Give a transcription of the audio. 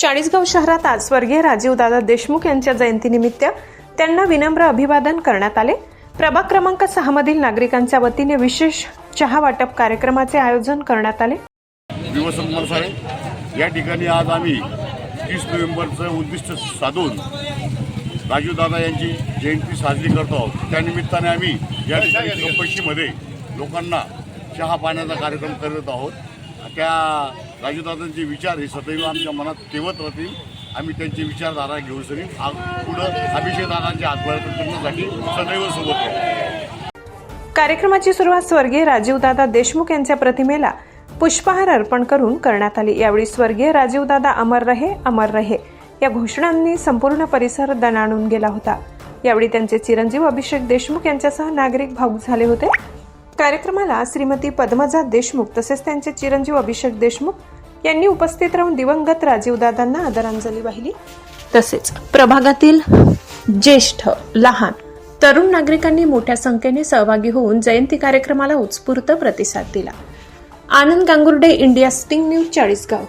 चाळीसगाव शहरात आज स्वर्गीय राजीवदादा देशमुख यांच्या जयंतीनिमित्त त्यांना विनम्र अभिवादन करण्यात आले. प्रभाग क्रमांक सहा मधील नागरिकांच्या वतीने विशेष चहा वाटप कार्यक्रमाचे आयोजन करण्यात आले. या ठिकाणी आज आम्ही तीस नोव्हेंबरचं उद्दिष्ट साधून राजूदादा यांची जयंती साजरी करतो आहोत. त्यानिमित्ताने आम्ही या ठिकाणी लोकांना चहा पाण्याचा कार्यक्रम करत आहोत. त्या राजूदादांचे विचार हे सदैव आमच्या मनात ठेवत राहतील. आम्ही त्यांची विचारधारा घेऊ सरी आ- पुढं अभिषेकदादांच्या हातभार सदैव सोबत राहू. कार्यक्रमाची सुरुवात स्वर्गीय राजीवदादा देशमुख यांच्या प्रतिमेला पुष्पहार अर्पण करून करण्यात आली. यावेळी स्वर्गीय राजीवदादा अमर रहे अमर रहे या घोषणांनी संपूर्ण परिसर दणाणून गेला होता. यावेळी त्यांचे चिरंजीव अभिषेक देशमुख यांच्यासह नागरिक भाऊक झाले होते. कार्यक्रमाला श्रीमती पद्मजा देशमुख तसेच त्यांचे चिरंजीव अभिषेक देशमुख यांनी उपस्थित राहून दिवंगत राजीवदादांना आदरांजली वाहिली. तसेच प्रभागातील ज्येष्ठ लहान तरुण नागरिकांनी मोठ्या संख्येने सहभागी होऊन जयंती कार्यक्रमाला उत्स्फूर्त प्रतिसाद दिला. Anand Gangurde India sting news Chalisgaon.